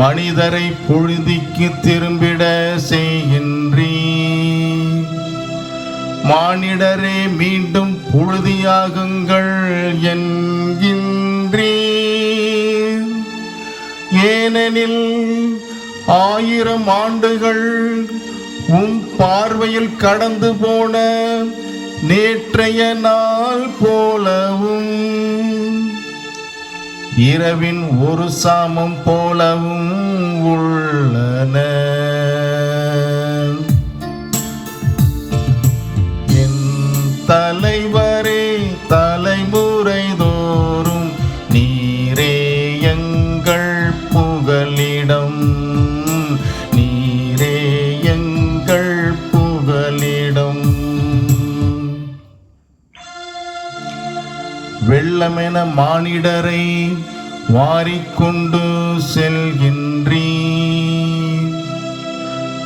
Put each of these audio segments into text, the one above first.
மனிதரை புழுதிக்கு திரும்பிட செய்கின்றீ. மானிடரே மீண்டும் புழுதியாகுங்கள் என்கின்றீ. ஏனெனில் ஆயிரம் ஆண்டுகள் உம் பார்வையில் கடந்து போன நேற்றைய நாள் போ இரவின் ஒரு சாமம் போலவும் உள் வெள்ளமென மானிடரை வாரிக்கொண்டு செல்கின்றீ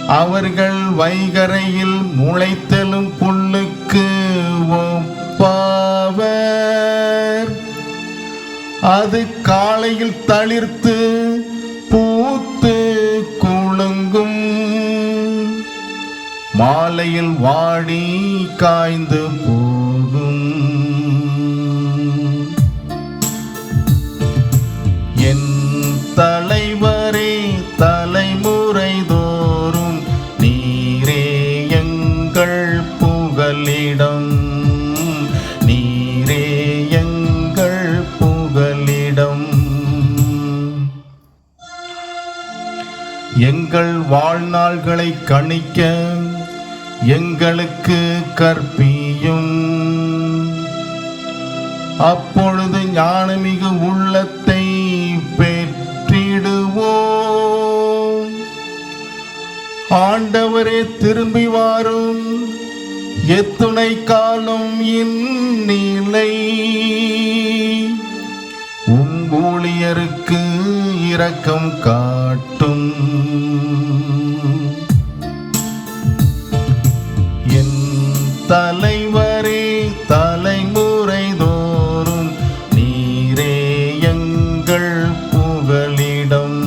அவர்கள் வைகரையில் முளைத்தெழும் புல்லுக்கு ஒப்பாவர். அது காலையில் தளிர்த்து பூத்து குலுங்கும். மாலையில் வாடி காய்ந்து போகும். எங்கள் வாழ்நாள்களை கணிக்க எங்களுக்கு கற்பியும். அப்பொழுது ஞானமிகு உள்ளத்தை பெற்றிடுவோம். ஆண்டவரே திரும்பி வாரும். எத்துணை காலம் இந்நிலை. நிலை ஊழியருக்கு இரக்கம் காட்டும். என் தலைவரே தலைமுறை தோறும் நீரே எங்கள் புகலிடம்.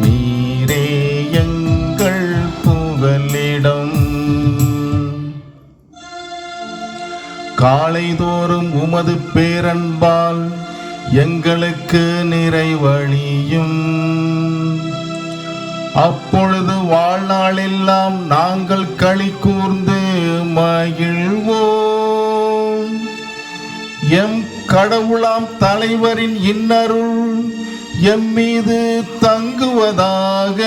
நீரே எங்கள் புகலிடம். காலைதோறும் உமது பேரன்பால் எங்களுக்கு நிறைவழியும் அப்பொழுது வாழ்நாளெல்லாம் நாங்கள் களி கூர்ந்து மகிழ்வோம். எம் கடவுளாம் தலைவரின் இன்னருள் எம் மீது தங்குவதாக.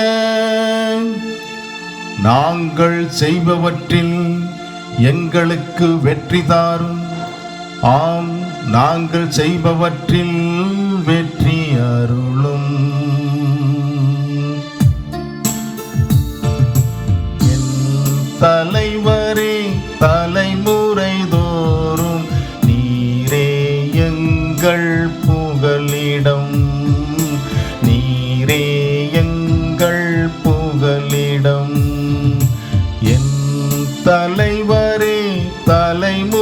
நாங்கள் செய்பவற்றில் எங்களுக்கு வெற்றி தாரும். ஆம் நாங்கள் செய்பவற்றில் வெற்றி அருளும். தலைவரே தலைமுறை தோறும் நீரே எங்கள் புகலிடம். நீரே எங்கள் புகலிடம். என் தலைவரே தலைமுறை